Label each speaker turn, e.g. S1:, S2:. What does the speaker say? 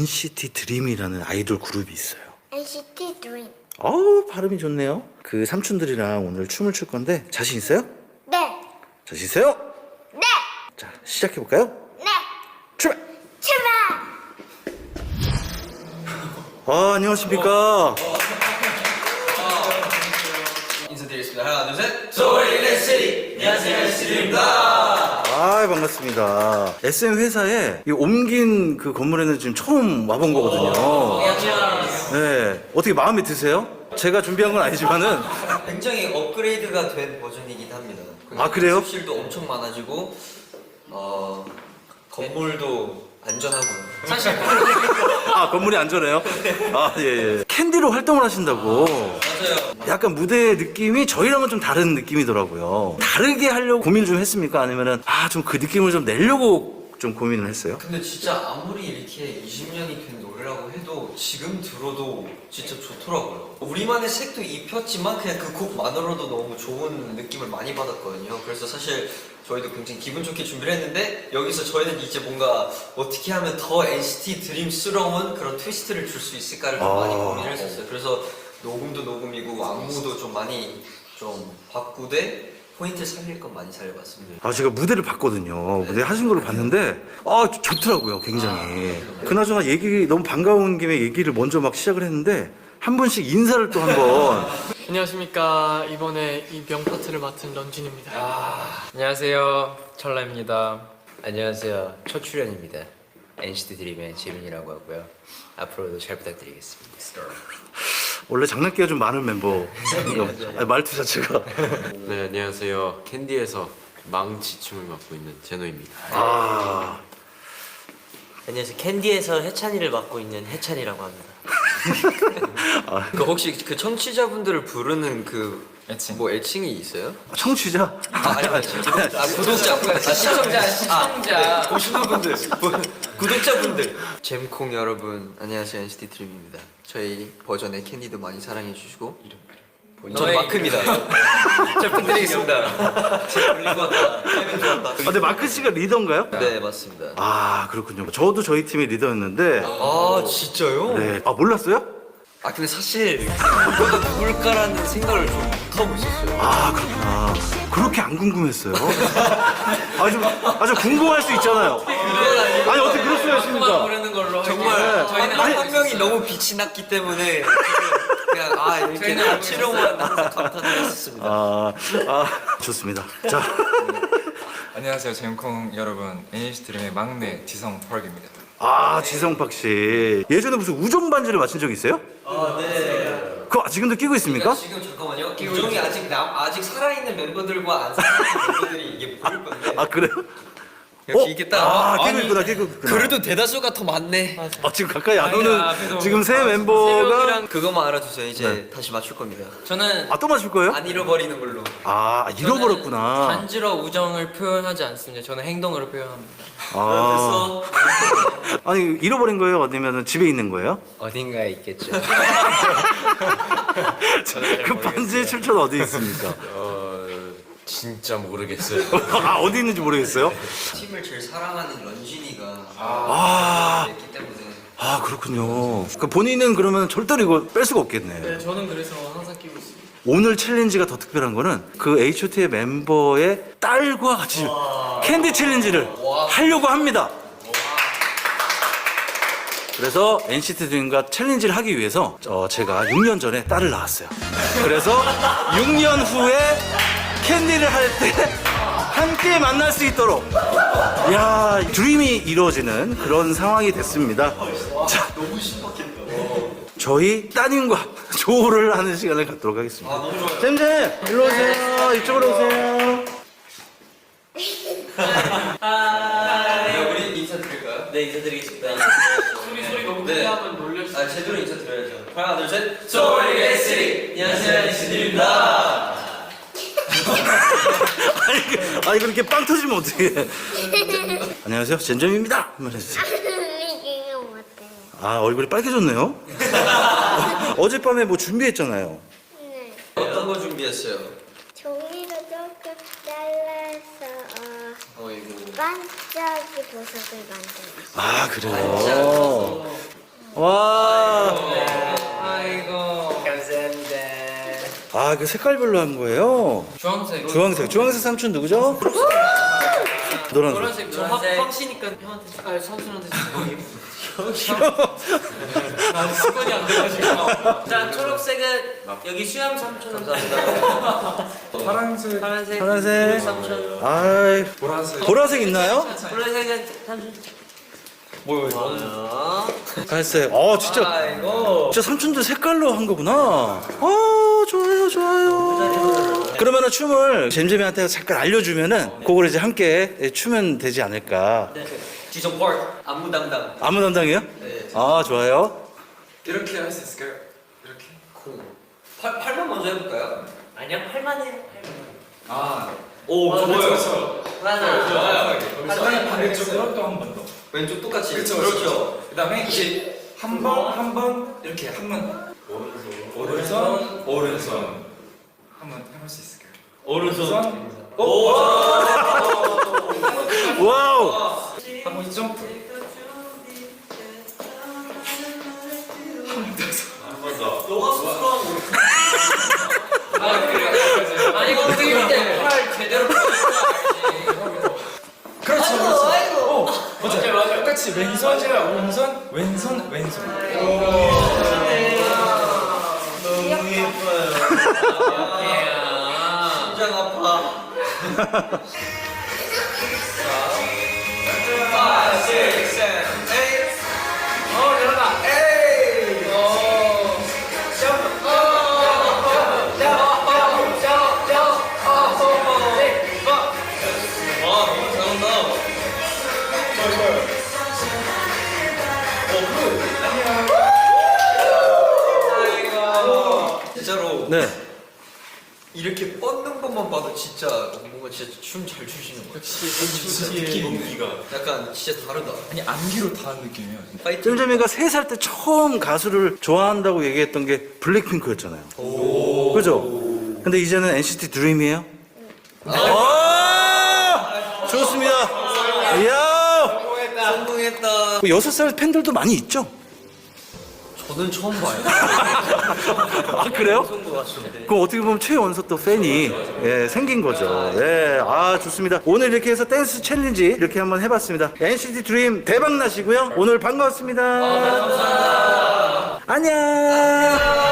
S1: NCT 드림이라는 아이돌 그룹이 있어요.
S2: NCT Dream.
S1: 어우 발음이 좋네요. 그 삼촌들이랑 오늘 춤을 출 건데 자신 있어요?
S2: 네.
S1: 자신 있어요?
S2: 네.
S1: 자 시작해 볼까요?
S2: 네.
S1: 출발.
S2: 출발.
S1: 아 안녕하십니까.
S3: 인사드리겠습니다. 하나, 둘, 셋. 소울 레시리. 안녕하세요, 레시리입니다.
S1: 아 반갑습니다. SM 회사에 이 옮긴 그 건물에는 지금 처음 와본 거거든요. 네 어떻게 마음에 드세요? 제가 준비한 건 아니지만은
S3: 굉장히 업그레이드가 된 버전이긴 합니다.
S1: 아, 그래요?
S3: 습실도 엄청 많아지고 어 건물도 안전하고요. 사실
S1: 아 건물이 안전해요? 아 예, 예. 캔디로 활동을 하신다고.
S3: 맞아요.
S1: 약간 무대 느낌이 저희랑은 좀 다른 느낌이더라고요. 다르게 하려고 고민 좀 했습니까? 아니면은 아 좀 그 느낌을 좀 내려고 좀 고민을 했어요.
S3: 근데 진짜 아무리 이렇게 20년이 된 노래라고 해도 지금 들어도 진짜 좋더라고요. 우리만의 색도 입혔지만 그냥 그 곡만으로도 너무 좋은 느낌을 많이 받았거든요. 그래서 사실 저희도 굉장히 기분 좋게 준비를 했는데 여기서 저희는 이제 뭔가 어떻게 하면 더 NCT 드림스러운 그런 트위스트를 줄 수 있을까를 좀 많이
S1: 아.
S3: 고민을 했었어요. 그래서 녹음도 녹음이고 안무도 좀 많이 좀 바꾸되 포인트 살릴 건 많이 살려봤습니다.
S1: 아 제가 무대를 봤거든요. 무대 하신 걸 봤는데 아 좋- 좋더라고요, 굉장히. 그나저나 얘기 너무 반가운 김에 얘기를 먼저 막 시작을 했는데 한 분씩 인사를 또 한번.
S4: 안녕하십니까. 이번에 이 명파트를 맡은 런쥔입니다.
S5: 안녕하세요. 철라입니다. 안녕하세요. 첫 출연입니다. NCT 드림의 재민이라고 하고요. 앞으로도 잘 부탁드리겠습니다
S1: 원래 장난기가 좀 많은 멤버. 아니, 말투 자체가.
S6: 네 안녕하세요 캔디에서 망치 춤을 맡고 있는 제노입니다
S1: 아
S7: 안녕하세요. 캔디에서 해찬이를 맡고 있는 해찬이라고 합니다.
S3: 그 혹시 그 청취자분들을 부르는 그 뭐 애칭이 있어요?
S1: 청취자.
S3: 아, 아니, 아니, 아, 구독자, 아, 시청자, 시청자, 보시는 분들, 분- 구독자분들. 잼콩 여러분, 안녕하세요 NCT 드림입니다. 저희 버전의 캔디도 많이 사랑해 주시고, 저는 마크입니다. 잘 부탁드리겠습니다. 제 걸리고 왔다. 타이밍 좋았다.
S1: 아, 근데 마크 씨가 리더인가요?
S3: 네, 맞습니다.
S1: 아 그렇군요. 저도 저희 팀의 리더였는데.
S3: 아, 진짜요?
S1: 네. 아 몰랐어요?
S3: 아, 근데 사실 이거가 누굴까라는 생각을 좀 하고 있었어요.
S1: 아 그렇구나. 그렇게 안 궁금했어요. 아주 아주 궁금할 수 있잖아요. 아니 어떻게 그럴 수가 있습니까?
S4: 걸로
S3: 정말
S4: 저희는
S3: 한, 한 명이 너무 빛이 났기 때문에 그냥 아 이렇게 나치로만 항상 감탄을 했었습니다.
S1: 아, 아 좋습니다. 자
S8: 안녕하세요, 잼콩 여러분. NCT 드림의 막내 지성 펄입니다.
S1: 아 지성팍 씨 예전에 무슨 우정 반지를 맞힌 적 있어요?
S3: 아 네.
S1: 그거 지금도 끼고 있습니까?
S3: 지금 잠깐만요. 우정이 아직 남 아직 살아있는 멤버들과 안 살아있는 멤버들이 이게 보일 건데.
S1: 아 그래요?
S3: 여기 있겠다.
S1: 아 끼고
S3: 아니,
S1: 있구나 끼고 있구나.
S3: 그래도 대다수가 더 많네.
S1: 아 지금 가까이 안 오는 지금 새 멤버가
S3: 그것만 알아주세요. 이제
S1: 네.
S3: 다시 맞출 겁니다.
S4: 저는
S1: 아 또 맞출 거예요?
S3: 안 잃어버리는 걸로.
S1: 아 잃어버렸구나.
S4: 단지로 우정을 표현하지 않습니다 저는 행동으로 표현합니다
S1: 아 아니 잃어버린 거예요? 아니면 집에 있는 거예요?
S5: 어딘가에 있겠죠
S1: 그 반지의 출처는 어디 있습니까?
S6: 어 진짜 모르겠어요
S1: 아 어디 있는지 모르겠어요.
S3: 팀을 제일 사랑하는 런쥔이가
S1: 아,
S3: 있기 때문에.
S1: 아 그렇군요. 그 본인은 그러면 절대로 이거 뺄 수가 없겠네.
S4: 네 저는 그래서 항상 끼고 있습니다
S1: 오늘 챌린지가 더 특별한 거는 그 H.O.T의 멤버의 딸과 같이 캔디 챌린지를 하려고 합니다. 그래서 NCT 드림과 챌린지를 하기 위해서 어, 제가 6년 전에 딸을 낳았어요. 그래서 6년 후에 캔디를 할 때 함께 만날 수 있도록 야 드림이 이루어지는 그런 상황이 됐습니다. 자, 저희 따님과 조우를 하는 시간을 갖도록 하겠습니다. 잼잼 일로 오세요. 이쪽으로 오세요.
S3: 네, 우리 인사 드릴까요?
S7: 네, 인사드리겠습니다.
S4: 소리 소리 너무
S3: 네.
S4: 크게 하면 놀릴 수
S3: 아, 제대로 인사 드려야죠. 하나, 둘, 셋. 소울의 쓰리. 안녕하세요, NCT입니다.
S1: 아니, 그- 아니 그렇게 빵 터지면 어떡해. 안녕하세요. 잼잼입니다. 한번 해주세요.
S2: 이게 못해요.
S1: 아 얼굴이 빨개졌네요. 어젯밤에 뭐 준비했잖아요.
S2: 네.
S3: 어떤 거 준비했어요?
S2: 종이로 조금 잘라서 어,
S3: 어이구.
S2: 반짝이 보석을 만들었어요.
S1: 아 그래요. 아, 그 색깔별로 한 거예요?
S4: 주황색.
S1: 주황색. 주황색 삼촌 누구죠? 노란색.
S4: 노란색. 저 확, 확시니까 형한테 삼촌한테 주고. 나 습관이 안 돼가지고.
S7: 자 초록색은 여기 수염 삼촌
S8: 파란색,
S7: 파란색
S1: 파란색.
S7: 삼촌
S1: 아이,
S8: 보라색.
S1: 보라색 있나요?
S7: 보라색은 삼촌 뭐야
S1: 갈색. 어, 진짜.
S3: 아이고.
S1: 진짜 삼촌들 색깔로 한 거구나. 어, 좋아요, 좋아요. 그러면은 춤을 잼잼이한테 잠깐 알려주면은 그걸 이제 함께 추면 되지 않을까.
S3: 지성 파트 안무 담당.
S1: 아무 담당이요?
S3: 네.
S1: 아, 좋아요.
S8: 이렇게 할 수 있을까요? 이렇게.
S3: 팔 팔만 먼저 해볼까요?
S7: 아니야 팔만 해
S8: 아,
S3: 오
S8: 그렇죠,
S3: 좋아요.
S8: 그렇죠.
S7: 하나
S8: 그다음에 반대쪽으로 또한번 더.
S3: 왼쪽 똑같이.
S8: 그렇죠, 그렇죠. 그다음에 이제 한 번, 한 번 이렇게 한 번. 오른손, 오른손. 한번 해볼 수 있을까요? 오른손.
S1: 와우.
S8: 한번 점프.
S3: 너가 수술한 거.
S4: 아니 이거
S8: 같이 왼손이라 오른손 왼손 왼손.
S3: 너무 예뻐요. 심장 아파. 5, 6, 7, 8. 어, 일어나. 8.
S1: 네.
S3: 이렇게 뻗는 것만 봐도 진짜 뭔가 진짜 춤 잘 추시는 것 같아. 진짜 느낌 온기가 약간 진짜 다르다.
S8: 아니 안기로 다 느낌이에요.
S3: 파이팅.
S1: 잼잼이가 세 살 때 처음 가수를 좋아한다고 얘기했던 게 블랙핑크였잖아요. 그죠? 근데 이제는 NCT 드림이에요? 아! 좋습니다. 이야!
S3: 성공했다.
S1: 그 여섯 살 팬들도 많이 있죠?
S3: 저는 처음 봐요.
S1: 아, 그래요? 그럼 어떻게 보면 최연소 또 팬이 예, 생긴 거죠. 예, 아, 좋습니다. 오늘 이렇게 해서 댄스 챌린지 이렇게 한번 해봤습니다. NCT 드림 대박 나시고요. 오늘 반가웠습니다. 안녕.